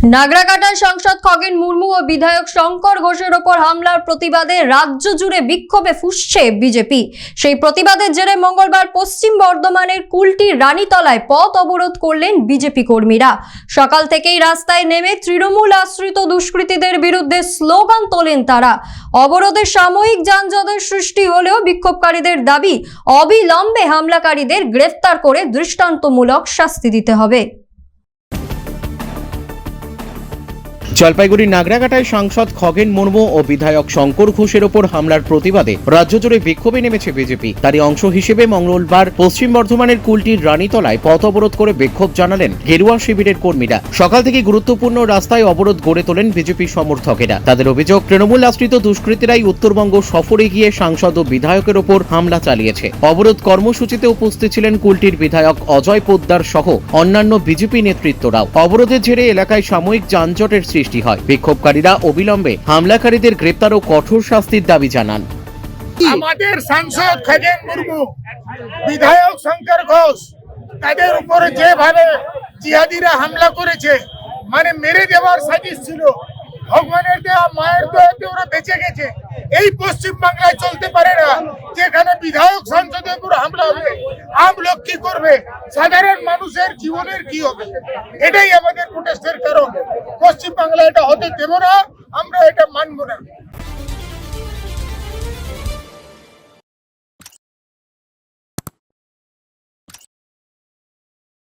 নাগরাকাটার সাংসদ খগেন মুর্মু ও বিধায়ক শঙ্কর ঘোষের ওপর হামলার প্রতিবাদে রাজ্য জুড়ে বিক্ষোভে ফুসছে বিজেপি। সেই প্রতিবাদের জেরে মঙ্গলবার পশ্চিম বর্ধমানের কুলটি রানীতলায় পথ অবরোধ করলেন বিজেপি কর্মীরা। সকাল থেকেই রাস্তায় নেমে তৃণমূল আশ্রিত দুষ্কৃতীদের বিরুদ্ধে স্লোগান তোলেন তারা। অবরোধে সাময়িক যানজটের সৃষ্টি হলেও বিক্ষোভকারীদের দাবি, অবিলম্বে হামলাকারীদের গ্রেফতার করে দৃষ্টান্তমূলক শাস্তি দিতে হবে। জলপাইগুড়ির নাগরাকাটায় সাংসদ খগেন মুর্মু ও বিধায়ক শঙ্কর ঘোষের ওপর হামলার প্রতিবাদে রাজ্য জুড়ে বিক্ষোভে নেমেছে বিজেপি। তারই অংশ হিসেবে মঙ্গলবার পশ্চিম বর্ধমানের কুলটির রানীতলায় পথ অবরোধ করে বিক্ষোভ জানালেন গেরুয়া শিবিরের কর্মীরা। সকাল থেকে গুরুত্বপূর্ণ রাস্তায় অবরোধ গড়ে তোলেন বিজেপি সমর্থকেরা। তাদের অভিযোগ, তৃণমূল আশ্রিত দুষ্কৃতীরাই উত্তরবঙ্গ সফরে গিয়ে সাংসদ ও বিধায়কের ওপর হামলা চালিয়েছে। অবরোধ কর্মসূচিতে উপস্থিত ছিলেন কুলটির বিধায়ক অজয় পোদ্দার সহ অন্যান্য বিজেপি নেতৃত্বরাও। অবরোধের জেরে এলাকায় সাময়িক যানজটের সৃষ্টি হয়। বিক্ষোভকারীরা অবিলম্বে হামলাকারীদের গ্রেপ্তার ও কঠোর শাস্তির দাবি জানান। আমাদের সাংসদ খগেন মুর্মু, বিধায়ক শঙ্কর ঘোষ, তাদের উপরে যেভাবে জিহাদিরা হামলা করেছে মানে মেরে দেওয়ার সাজিশ ছিল, ভগবানের দেওয়া মায়ের দয়াতে ওরা বেঁচে গেছে। এই পশ্চিম বাংলায় চলতে পারে যেখানে বিধায়ক সংসদের উপর হামলা হবে আম লোক কি করবে? সাধারণ মানুষের জীবনের কি হবে? এটাই আমাদের প্রোটেস্টের কারণ। পশ্চিম বাংলা এটা হতে দেব না, আমরা এটা মানবো না।